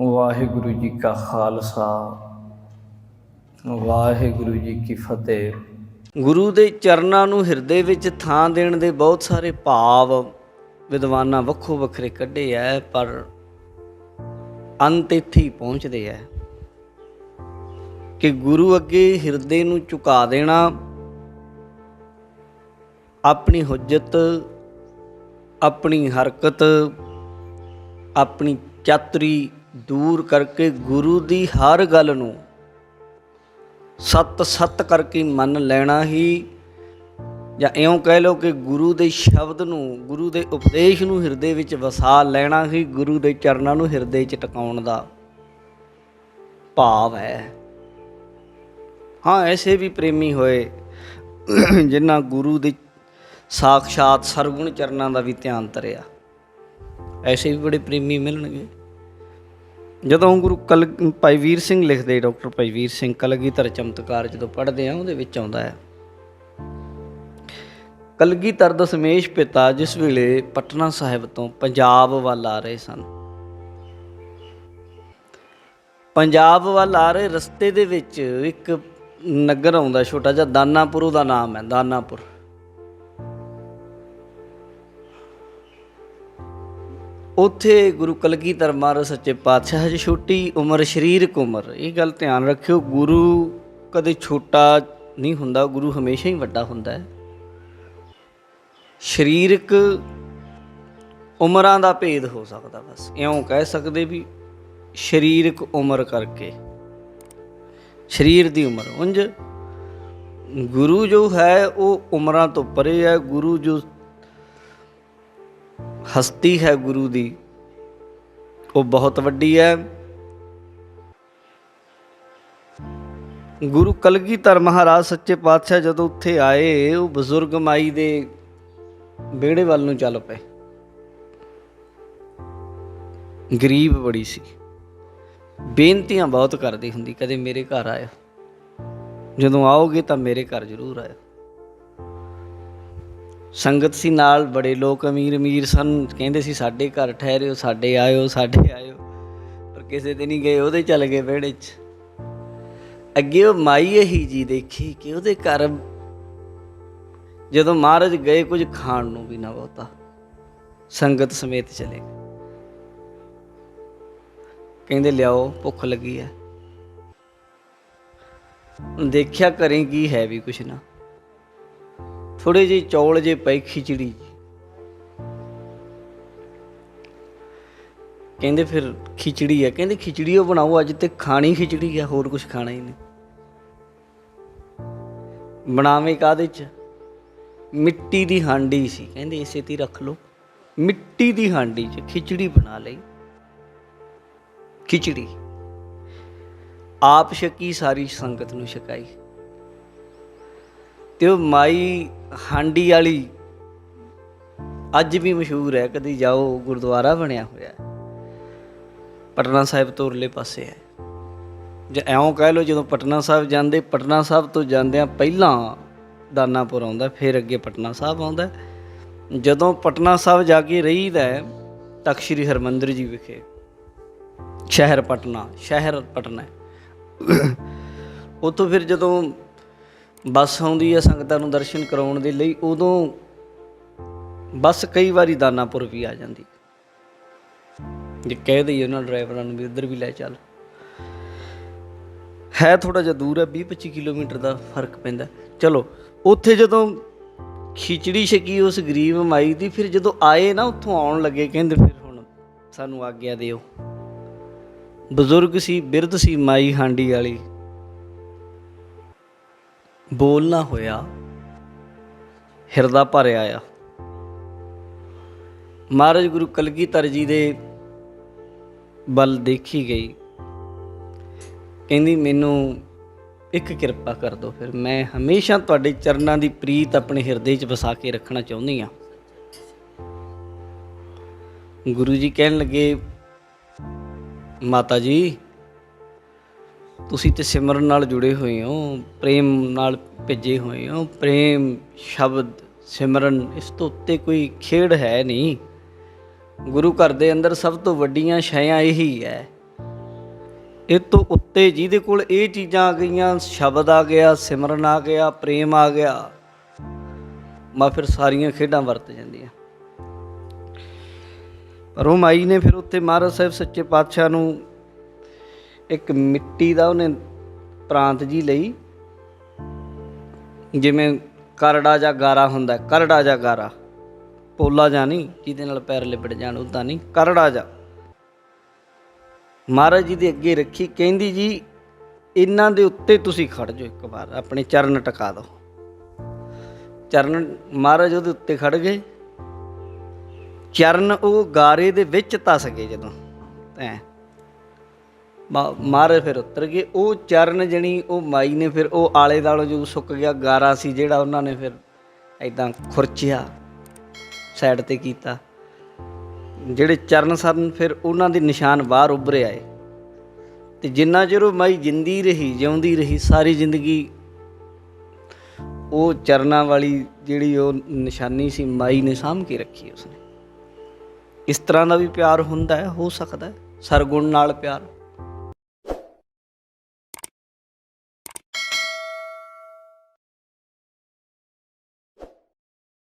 ਵਾਹਿਗੁਰੂ ਜੀ ਕਾ ਖਾਲਸਾ, ਵਾਹਿਗੁਰੂ ਜੀ ਕੀ ਫਤਿਹ। ਗੁਰੂ ਦੇ ਚਰਨਾਂ ਨੂੰ ਹਿਰਦੇ ਵਿੱਚ ਥਾਂ ਦੇਣ ਦੇ ਬਹੁਤ ਸਾਰੇ ਭਾਵ ਵਿਦਵਾਨਾਂ ਵੱਖੋ ਵੱਖਰੇ ਕੱਢੇ ਐ, ਪਰ ਅੰਤ ਇੱਥੇ ਪਹੁੰਚਦੇ ਐ। ਕਿ ਗੁਰੂ ਅੱਗੇ ਹਿਰਦੇ ਨੂੰ ਝੁਕਾ ਦੇਣਾ, ਆਪਣੀ ਹੁਜਤ, ਆਪਣੀ ਹਰਕਤ, ਆਪਣੀ ਚਾਤਰੀ ਦੂਰ ਕਰਕੇ ਗੁਰੂ ਦੀ ਹਰ ਗੱਲ ਨੂੰ ਸਤ ਸਤ ਕਰਕੇ ਮੰਨ ਲੈਣਾ ਹੀ, ਜਾਂ ਇਉਂ ਕਹਿ ਲਓ ਕਿ ਗੁਰੂ ਦੇ ਸ਼ਬਦ ਨੂੰ, ਗੁਰੂ ਦੇ ਉਪਦੇਸ਼ ਨੂੰ ਹਿਰਦੇ ਵਿੱਚ ਵਸਾ ਲੈਣਾ ਹੀ ਗੁਰੂ ਦੇ ਚਰਨਾਂ ਨੂੰ ਹਿਰਦੇ 'ਚ ਟਿਕਾਉਣ ਦਾ ਭਾਵ ਹੈ। ਹਾਂ, ਐਸੇ ਵੀ ਪ੍ਰੇਮੀ ਹੋਏ, ਜਿਨ੍ਹਾਂ ਗੁਰੂ ਦੇ ਸਾਖਸ਼ਾਤ ਸਰਗੁਣ ਚਰਨਾਂ ਦਾ ਵੀ ਧਿਆਨ ਧਰਿਆ। ਐਸੇ ਵੀ ਬੜੇ ਪ੍ਰੇਮੀ ਮਿਲਣਗੇ। ਜਦੋਂ ਗੁਰੂ ਕਲ ਭਾਈ ਵੀਰ ਸਿੰਘ ਲਿਖਦੇ, ਡਾਕਟਰ ਭਾਈ ਵੀਰ ਸਿੰਘ ਕਲਗੀਧਰ ਚਮਤਕਾਰ ਜਦੋਂ ਪੜ੍ਹਦੇ ਆ, ਉਹਦੇ ਵਿੱਚ ਆਉਂਦਾ ਹੈ। ਕਲਗੀਧਰ ਦਾ ਸਮੇਸ਼ ਪਿਤਾ ਜਿਸ ਵੇਲੇ ਪਟਨਾ ਸਾਹਿਬ ਤੋਂ ਪੰਜਾਬ ਵੱਲ ਆ ਰਹੇ ਸਨ। ਪੰਜਾਬ ਵੱਲ ਆ ਰਹੇ ਰਸਤੇ ਦੇ ਵਿੱਚ ਇੱਕ ਨਗਰ ਆਉਂਦਾ, ਛੋਟਾ ਜਿਹਾ ਦਾਨਾਪੁਰ, ਉਹਦਾ ਨਾਮ ਹੈ ਦਾਨਾਪੁਰ। ਉੱਥੇ ਗੁਰੂ ਕਲਗੀਧਰ ਮਹਾਰਾਜ ਸੱਚੇ ਪਾਤਸ਼ਾਹ ਜੀ, ਛੋਟੀ ਉਮਰ ਸਰੀਰਕ ਉਮਰ ਇਹ ਗੱਲ ਧਿਆਨ ਰੱਖਿਓ, ਗੁਰੂ ਕਦੇ ਛੋਟਾ ਨਹੀਂ ਹੁੰਦਾ, ਗੁਰੂ ਹਮੇਸ਼ਾ ਹੀ ਵੱਡਾ ਹੁੰਦਾ ਹੈ। ਸਰੀਰਕ ਉਮਰਾਂ ਦਾ ਭੇਦ ਹੋ ਸਕਦਾ, ਬਸ ਇਉਂ ਕਹਿ ਸਕਦੇ ਵੀ ਸਰੀਰਕ ਉਮਰ ਕਰਕੇ। ਸਰੀਰ ਦੀ ਉਮਰ, ਉਂਝ ਗੁਰੂ ਜੋ ਹੈ, ਉਹ ਉਮਰਾਂ ਤੋਂ ਪਰੇ ਹੈ, ਗੁਰੂ ਜੋ ਹਸਤੀ ਹੈ ਗੁਰੂ ਦੀ। ਉਹ ਬਹੁਤ ਵੱਡੀ ਹੈ। ਗੁਰੂ ਕਲਗੀਧਰ ਮਹਾਰਾਜ ਸੱਚੇ ਪਾਤਸ਼ਾਹ ਜਦੋਂ ਉੱਥੇ ਆਏ, ਉਹ ਬਜ਼ੁਰਗ ਮਾਈ ਦੇ ਵਿਹੜੇ ਵੱਲ ਨੂੰ ਚੱਲ ਪਏ। ਗਰੀਬ ਬੜੀ ਸੀ। ਬੇਨਤੀਆਂ ਬਹੁਤ ਕਰਦੀ ਹੁੰਦੀ, ਕਦੇ ਮੇਰੇ ਘਰ ਆਇਓ। ਜਦੋਂ ਆਓਗੇ ਤਾਂ ਮੇਰੇ ਘਰ ਜ਼ਰੂਰ ਆਇਓ। ਸੰਗਤ ਸੀ ਨਾਲ, ਬੜੇ ਲੋਕ ਅਮੀਰ ਅਮੀਰ ਸਨ। ਕਹਿੰਦੇ ਸੀ, ਸਾਡੇ ਘਰ ਠਹਿਰਿਓ, ਸਾਡੇ ਆਇਓ ਸਾਡੇ ਆਇਓ। ਪਰ ਕਿਸੇ ਦੇ ਨਹੀਂ ਗਏ ਉਹਦੇ ਚੱਲ ਗਏ ਵਿਹੜੇ 'ਚ। ਅੱਗੇ ਉਹ ਮਾਈ ਇਹੀ ਜੀ ਦੇਖੀ ਕਿ ਉਹਦੇ ਘਰ ਜਦੋਂ ਮਹਾਰਾਜ ਗਏ, ਕੁਝ ਖਾਣ ਨੂੰ ਵੀ ਨਾ ਬਹੁਤਾ। ਸੰਗਤ ਸਮੇਤ ਚਲੇ ਕਹਿੰਦੇ, ਲਿਆਓ, ਭੁੱਖ ਲੱਗੀ ਹੈ। ਦੇਖਿਆ ਕਰੇ ਕੀ ਹੈ ਵੀ ਕੁਛ ਨਾ। ਥੋੜੇ ਜਿਹੇ ਚੌਲ ਜੇ ਪਈ ਖਿਚੜੀ ਕਹਿੰਦੇ ਫਿਰ ਖਿਚੜੀ ਹੈ ਕਹਿੰਦੇ ਖਿਚੜੀ ਉਹ ਬਣਾਓ, ਅੱਜ ਤੇ ਖਾਣੀ ਖਿਚੜੀ ਹੈ ਹੋਰ ਕੁਝ ਖਾਣਾ ਹੀ ਨਹੀਂ। ਬਣਾਵੇਂ ਕਾਦੇ ਚ? ਮਿੱਟੀ ਦੀ ਹਾਂਡੀ ਸੀ। ਕਹਿੰਦੇ ਇਸੇ ਤੇ ਰੱਖ ਲਓ। ਮਿੱਟੀ ਦੀ ਹਾਂਡੀ 'ਚ ਖਿਚੜੀ ਬਣਾ ਲਈ। ਖਿਚੜੀ। ਆਪ ਛਕੀ ਸਾਰੀ ਸੰਗਤ ਨੂੰ ਛਕਾਈ। ਤੇ ਉਹ ਮਾਈ ਹਾਂਡੀ ਵਾਲੀ ਅੱਜ ਵੀ ਮਸ਼ਹੂਰ ਹੈ, ਕਦੀ ਜਾਓ, ਗੁਰਦੁਆਰਾ ਬਣਿਆ ਹੋਇਆ ਹੈ। ਪਟਨਾ ਸਾਹਿਬ ਤੋਂ ਉਰਲੇ ਪਾਸੇ ਹੈ। ਜੇ ਐਉਂ ਕਹਿ ਲਓ, ਜਦੋਂ ਪਟਨਾ ਸਾਹਿਬ ਜਾਂਦੇ, ਪਟਨਾ ਸਾਹਿਬ ਤੋਂ ਜਾਂਦਿਆਂ ਪਹਿਲਾਂ ਦਾਨਾਪੁਰ ਆਉਂਦਾ, ਫਿਰ ਅੱਗੇ ਪਟਨਾ ਸਾਹਿਬ ਆਉਂਦਾ ਜਦੋਂ ਪਟਨਾ ਸਾਹਿਬ ਜਾ ਕੇ ਰਹੀਦਾ ਤਖਤ ਸ੍ਰੀ ਹਰਮੰਦਰ ਜੀ ਵਿਖੇ, ਸ਼ਹਿਰ ਪਟਨਾ ਸ਼ਹਿਰ ਪਟਨਾ ਹੈ। ਉੱਥੋਂ ਫਿਰ ਜਦੋਂ ਬੱਸ ਆਉਂਦੀ ਹੈ ਸੰਗਤਾਂ ਨੂੰ ਦਰਸ਼ਨ ਕਰਾਉਣ ਦੇ ਲਈ, ਉਦੋਂ ਬੱਸ ਕਈ ਵਾਰੀ ਦਾਨਾਪੁਰ ਵੀ ਆ ਜਾਂਦੀ। ਜੇ ਕਹਿ ਦਈਏ ਉਹਨਾਂ ਡਰਾਈਵਰਾਂ ਨੂੰ ਵੀ ਇੱਧਰ ਵੀ ਲੈ ਚੱਲ। ਹੈ ਥੋੜਾ ਜਿਹਾ ਦੂਰ ਹੈ 20 25 ਕਿਲੋਮੀਟਰ ਦਾ ਫ਼ਰਕ ਪੈਂਦਾ। ਚਲੋ, ਉੱਥੇ ਜਦੋਂ ਖਿਚੜੀ ਛਕੀ ਉਸ ਗਰੀਬ ਮਾਈ ਦੀ, ਫਿਰ ਜਦੋਂ ਆਏ ਨਾ, ਉੱਥੋਂ ਆਉਣ ਲੱਗੇ, ਕਹਿੰਦੇ ਫਿਰ ਹੁਣ ਸਾਨੂੰ ਆਗਿਆ ਦਿਓ। ਬਜ਼ੁਰਗ ਸੀ, ਬਿਰਧ ਸੀ ਮਾਈ ਹਾਂਡੀ ਵਾਲੀ। ਬੋਲਣਾ ਹੋਇਆ, ਹਿਰਦਾ ਭਰਿਆ ਆ ਮਹਾਰਾਜ ਗੁਰੂ ਕਲਗੀਧਰ ਜੀ ਦੇ ਵੱਲ ਦੇਖੀ ਗਈ। ਕਹਿੰਦੀ, ਮੈਨੂੰ ਇੱਕ ਕਿਰਪਾ ਕਰ ਦਿਓ, ਫਿਰ ਮੈਂ ਹਮੇਸ਼ਾ ਤੁਹਾਡੇ ਚਰਨਾਂ ਦੀ ਪ੍ਰੀਤ ਆਪਣੇ ਹਿਰਦੇ 'ਚ ਵਸਾ ਕੇ ਰੱਖਣਾ ਚਾਹੁੰਦੀ ਆ ਗੁਰੂ ਜੀ ਕਹਿਣ ਲੱਗੇ, ਮਾਤਾ ਜੀ ਤੁਸੀਂ ਤੇ ਸਿਮਰਨ ਨਾਲ ਜੁੜੇ ਹੋਏ ਹੋ, ਪ੍ਰੇਮ ਨਾਲ ਭਿੱਜੇ ਹੋਏ ਹੋ, ਪ੍ਰੇਮ ਸ਼ਬਦ ਸਿਮਰਨ, ਇਸ ਤੋਂ ਉੱਤੇ ਕੋਈ ਖੇਡ ਹੈ ਨਹੀਂ। ਗੁਰੂ ਘਰ ਦੇ ਅੰਦਰ ਸਭ ਤੋਂ ਵੱਡੀਆਂ ਛਾਇਆ ਇਹੀ ਹੈ। ਇਹ ਤੋਂ ਉੱਤੇ ਜਿਹਦੇ ਕੋਲ ਇਹ ਚੀਜ਼ਾਂ ਆ ਗਈਆਂ, ਸ਼ਬਦ ਆ ਗਿਆ, ਸਿਮਰਨ ਆ ਗਿਆ, ਪ੍ਰੇਮ ਆ ਗਿਆ, ਮਾ ਫਿਰ ਸਾਰੀਆਂ ਖੇਡਾਂ ਵਰਤ ਜਾਂਦੀਆਂ। ਪਰ ਉਹ ਮਾਈ ਨੇ ਫਿਰ ਉੱਥੇ ਮਹਾਰਾਜ ਸਾਹਿਬ ਸੱਚੇ ਪਾਤਸ਼ਾਹ ਨੂੰ ਇੱਕ ਮਿੱਟੀ ਦਾ ਉਹਨੇ ਪ੍ਰਾਂਤ ਜੀ ਲਈ। ਜਿਵੇਂ ਕਰੜਾ ਜਾਂ ਗਾਰਾ ਹੁੰਦਾ ਕਰੜਾ ਜਾਂ ਗਾਰਾ। ਪੋਲਾ ਜਾਂ ਨਹੀਂ, ਜਿਹਦੇ ਨਾਲ ਪੈਰ ਲਿਬੜ ਜਾਣ ਉਦਾਂ ਨਹੀਂ, ਕਰੜਾ ਜਾਂ। ਮਹਾਰਾਜ ਜੀ ਦੇ ਅੱਗੇ ਰੱਖੀ, ਕਹਿੰਦੀ ਜੀ, ਇਹਨਾਂ ਦੇ ਉੱਤੇ ਤੁਸੀਂ ਖੜ ਜਾਓ ਇੱਕ ਵਾਰ, ਆਪਣੇ ਚਰਨ ਟਿਕਾ ਦਿਓ। ਚਰਨ, ਮਹਾਰਾਜ ਉਹਦੇ ਉੱਤੇ ਖੜ ਗਏ। ਚਰਨ ਉਹ ਗਾਰੇ ਦੇ ਵਿੱਚ ਤਸ ਗਏ ਜਦੋਂ, ਐ। ਮਾਰੇ ਫਿਰ ਉਤਰ ਗਏ। ਉਹ ਚਰਨ ਜਣੀ, ਉਹ ਮਾਈ ਨੇ ਫਿਰ ਉਹ ਆਲੇ ਦਾਲੋਂ ਜੋ ਸੁੱਕ ਗਿਆ, ਗਾਰਾ ਸੀ ਜਿਹੜਾ ਉਹਨਾਂ ਨੇ ਫਿਰ ਐਦਾਂ ਖੁਰਚਿਆ ਸਾਈਡ ਤੇ ਕੀਤਾ। ਜਿਹੜੇ ਚਰਨ ਸਰਨ ਫਿਰ ਉਹਨਾਂ ਦੇ ਨਿਸ਼ਾਨ ਬਾਹਰ ਉੱਭਰੇ ਆਏ। ਤੇ ਜਿੰਨਾ ਚਿਰ ਉਹ ਮਾਈ ਜਿੰਦੀ ਰਹੀ, ਜਿਉਂਦੀ ਰਹੀ ਸਾਰੀ ਜ਼ਿੰਦਗੀ, ਉਹ ਚਰਨਾਂ ਵਾਲੀ ਜਿਹੜੀ ਉਹ ਨਿਸ਼ਾਨੀ ਸੀ, ਮਾਈ ਨੇ ਸਾਂਭ ਕੇ ਰੱਖੀ ਉਸਨੇ। ਇਸ ਤਰ੍ਹਾਂ ਦਾ ਵੀ ਪਿਆਰ ਹੁੰਦਾ ਹੈ, ਹੋ ਸਕਦਾ ਹੈ। ਸਰਗੁਣ ਨਾਲ ਪਿਆਰ।